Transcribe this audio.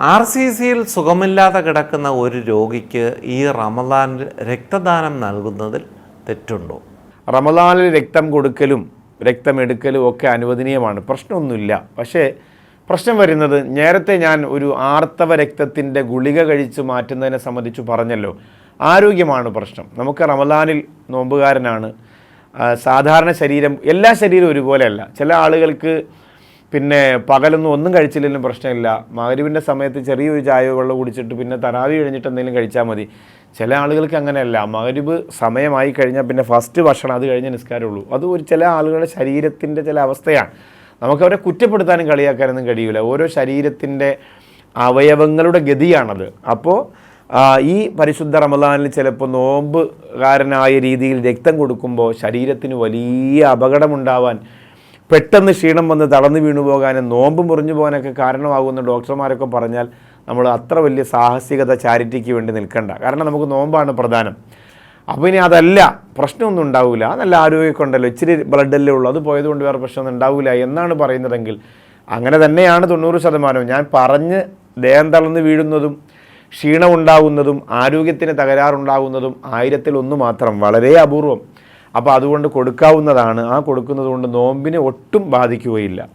R C സിയിൽ സുഖമില്ലാതെ കിടക്കുന്ന ഒരു രോഗിക്ക് ഈ റമദാനിൽ രക്തദാനം നൽകുന്നതിൽ തെറ്റുണ്ടോ? റമദാനിൽ രക്തം കൊടുക്കലും രക്തമെടുക്കലും ഒക്കെ അനുവദനീയമാണ്. പ്രശ്നമൊന്നുമില്ല. പക്ഷേ പ്രശ്നം വരുന്നത് നേരത്തെ ഞാൻ ഒരു ആർത്തവ രക്തത്തിന്റെ ഗുളിക കഴിച്ച് മാറ്റുന്നതിനെ സംബന്ധിച്ച് പറഞ്ഞല്ലോ. ആരോഗ്യമാണ് പ്രശ്നം. നമുക്ക് റമദാനിൽ നോമ്പുകാരനാണ്. സാധാരണ ശരീരം എല്ലാ ശരീരവും ഒരുപോലെയല്ല. ചില ആളുകൾക്ക് പിന്നെ പകലൊന്നും ഒന്നും കഴിച്ചില്ലെങ്കിലും പ്രശ്നമില്ല. മകരുവിന്റെ സമയത്ത് ചെറിയൊരു ചായ വെള്ളം കുടിച്ചിട്ട് പിന്നെ തറാവി കഴിഞ്ഞിട്ട് എന്തെങ്കിലും കഴിച്ചാൽ മതി. ചില ആളുകൾക്ക് അങ്ങനെയല്ല. മകരുവ് സമയമായി കഴിഞ്ഞാൽ പിന്നെ ഫസ്റ്റ് ഭക്ഷണം അത് കഴിഞ്ഞ് നിസ്കാരമുള്ളൂ. അത് ഒരു ചില ആളുകളുടെ ശരീരത്തിന്റെ ചില അവസ്ഥയാണ്. നമുക്കവരെ കുറ്റപ്പെടുത്താനും കളിയാക്കാനൊന്നും കഴിയില്ല ഓരോ ശരീരത്തിന്റെ അവയവങ്ങളുടെ ഗതിയാണത്. അപ്പോൾ ഈ പരിശുദ്ധ റമദാനിൽ ചിലപ്പോൾ നോമ്പുകാരനായ രീതിയിൽ രക്തം കൊടുക്കുമ്പോൾ ശരീരത്തിന് വലിയ അപകടമുണ്ടാവാൻ പെട്ടെന്ന് ക്ഷീണം വന്ന് തളർന്നു വീണു പോകാനും നോമ്പ് മുറിഞ്ഞു പോകാനൊക്കെ കാരണമാകുമെന്ന് ഡോക്ടർമാരൊക്കെ പറഞ്ഞാൽ നമ്മൾ അത്ര വലിയ സാഹസികത ചാരിറ്റിക്ക് വേണ്ടി നിൽക്കണ്ട. കാരണം നമുക്ക് നോമ്പാണ് പ്രധാനം. അപ്പോൾ ഇനി അതല്ല പ്രശ്നമൊന്നും ഉണ്ടാവില്ല നല്ല ആരോഗ്യമൊക്കെ ഉണ്ടല്ലോ. ഇച്ചിരി ബ്ലഡല്ലേ ഉള്ളൂ. അത് പോയതുകൊണ്ട് വേറെ പ്രശ്നമൊന്നും ഉണ്ടാവില്ല എന്നാണ് പറയുന്നതെങ്കിൽ അങ്ങനെ തന്നെയാണ് തൊണ്ണൂറ് ശതമാനവും. ഞാൻ പറഞ്ഞ് ദേഹം തളർന്ന് വീഴുന്നതും ക്ഷീണമുണ്ടാകുന്നതും ആരോഗ്യത്തിന് തകരാറുണ്ടാകുന്നതും ആയിരത്തിൽ ഒന്ന് മാത്രം. വളരെ അപൂർവം. അപ്പോൾ അതുകൊണ്ട് കൊടുക്കാവുന്നതാണ്. ആ കൊടുക്കുന്നത് കൊണ്ട് നോമ്പിനെ ഒട്ടും ബാധിക്കുകയില്ല.